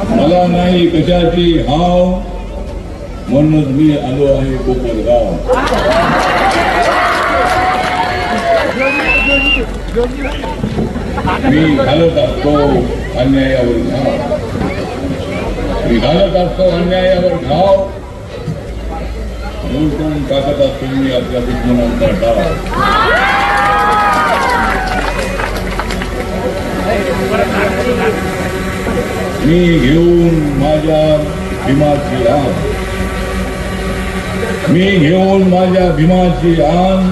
मला नाही कशाची हाव म्हणूनच मी आलो आहे कोपरगाव मी घालत असतो अन्यायावर घाव मी घालत असतो अन्यायावर घाव लुटून टाकत असतो मी आपल्या दुश्मनांचा डाव मी घेऊन माझ्या भीमाची आण. मी घेऊन माझ्या भीमाची आण.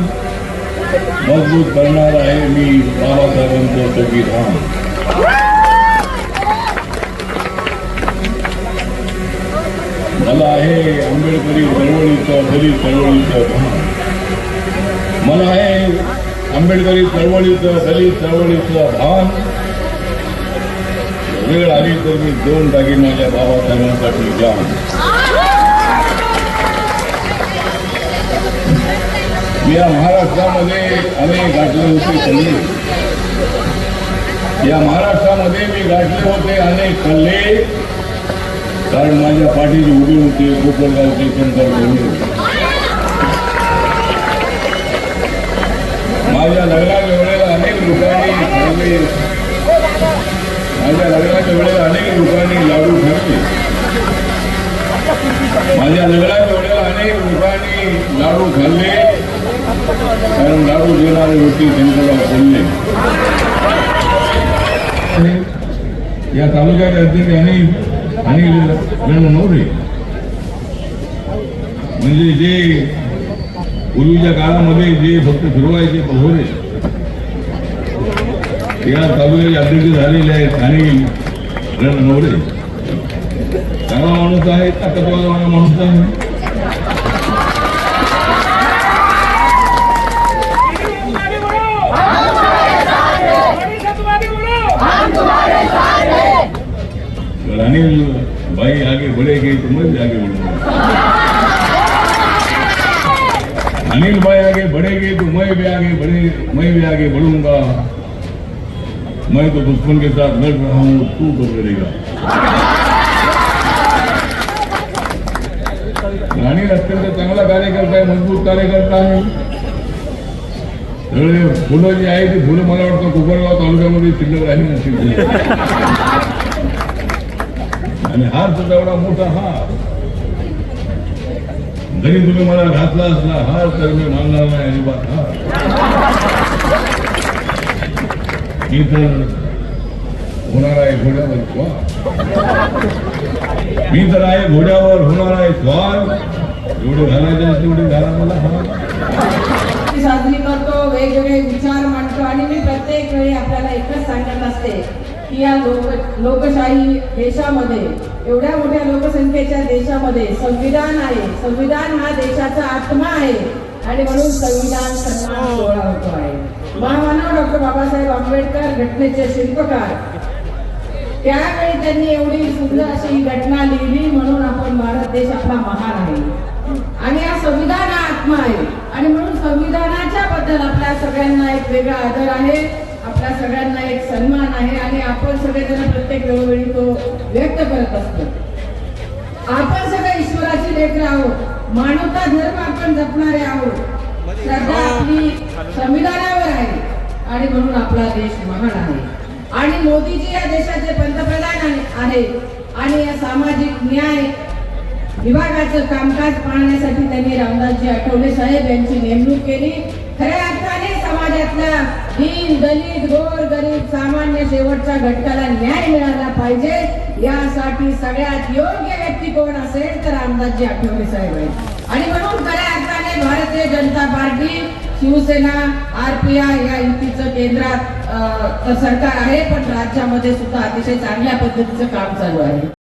मजबूत करणार आहे मी बाबासाहेबांचं संविधान मला आहे आंबेडकरी चळवळीचं दलित चळवळीचं भान. मला आहे आंबेडकरी चळवळीचं दलित चळवळीचं भान. वेळ आली तर मी दोन जागी माझ्या बाबासाहेबांसाठी जाऊन. या महाराष्ट्रामध्ये अनेक गाठले होते कल्ले या महाराष्ट्रामध्ये मी गाठले होते अनेक कल्ले कारण माझ्या पाठीत उभे होते कोपरगावचे शंकर गवळे माझ्या लग्नाच्या वेळेला अनेक लोकांनी माझ्या लग्नाच्या वेळेला अनेक लोकांनी लाडू ठरले माझ्या लग्नाच्या वेळेला अनेक लोकांनी लाडू खाल्ले कारण लाडू देणारे होते त्यांच्याला बोलले. या तालुक्याच्या अध्यक्ष आणि आणि नवरे. म्हणजे जे पूर्वीच्या काळामध्ये जे फक्त फिरवायचे पहोरे या तालुक्याचे अध्यक्ष झालेले आहेत आणि नवरे. चांगला माणूस आहे ताकदवाला माणूस आहे. अनिल भाई आगे बढ़ेंगे तो मैं भी आगे बढ़ूंगा अनिल भाई आगे बढ़ेंगे तो मैं भी आगे बढ़े मैं भी आगे बढ़ूंगा. मैं तो दुश्मन के साथ लड़ रहा हूँ तू तो लड़ेगा राणी अत्यंत चांगला कार्यकर्ता आहे मजबूत कार्यकर्ता आहे सगळे फुलं जी आहे ती फुलं मला वाटतं कोपरगाव तालुक्यामध्ये शिल्लक राहील नसतील आणि हार सुद्धा एवढा मोठा हार जरी तुम्ही मला घातला असला हार तर मी मानणार नाही अजिबात हार मी होणार आहे घोड्यावर स्वार. मी तर आहे घोड्यावर होणार आहे स्वार. एवढे घालायचे तेवढे घाला मला साजरी करतो वेगवेगळे विचार मांडतो आणि मी प्रत्येक वेळी आपल्याला एकच सांगत असते की या लोक लोकशाही देशामध्ये एवढ्या मोठ्या लोकसंख्येच्या देशामध्ये संविधान आहे. संविधान हा देशाचा आत्मा आहे. आणि म्हणून संविधान सन्मान सोहळा होतो आहे. महामानव डॉक्टर बाबासाहेब आंबेडकर घटनेचे शिल्पकार. त्यावेळी त्यांनी एवढी सुंदर अशी ही घटना लिहिली म्हणून आपण भारत देश आपला महान आहे. आणि हा संविधान हा आत्मा आहे. आणि म्हणून संविधानाच्या बद्दल आपल्या सगळ्यांना एक वेगळा आदर आहे. आपल्या सगळ्यांना एक सन्मान आहे. आणि आपण सगळेजण प्रत्येक वेळोवेळी तो व्यक्त करत असतो. आपण सगळे ईश्वराची लेकर आहोत. मानवता धर्म आपण जपणारे आहोत. श्रद्धा आपली संविधानावर आणि म्हणून आपला देश महान आहे. आणि मोदीजी या देशाचे पंतप्रधान आहे- आहेत आणि या सामाजिक न्याय विभागाचं कामकाज पाहण्यासाठी त्यांनी रामदासजी आठवले साहेब यांची नेमणूक केली. खऱ्या अर्थाने समाजातल्या दीन दलित गोर गरीब सामान्य शेवटच्या घटकाला न्याय मिळाला पाहिजे. यासाठी सगळ्यात योग्य व्यक्ती कोण असेल तर रामदासजी आठवले साहेब आहेत. आणि म्हणून खऱ्या भारतीय जनता पार्टी शिवसेना आरपीआय या युतीचं केंद्रात सरकार आहे पण राज्यामध्ये सुद्धा अतिशय चांगल्या पद्धतीचं काम चालू आहे.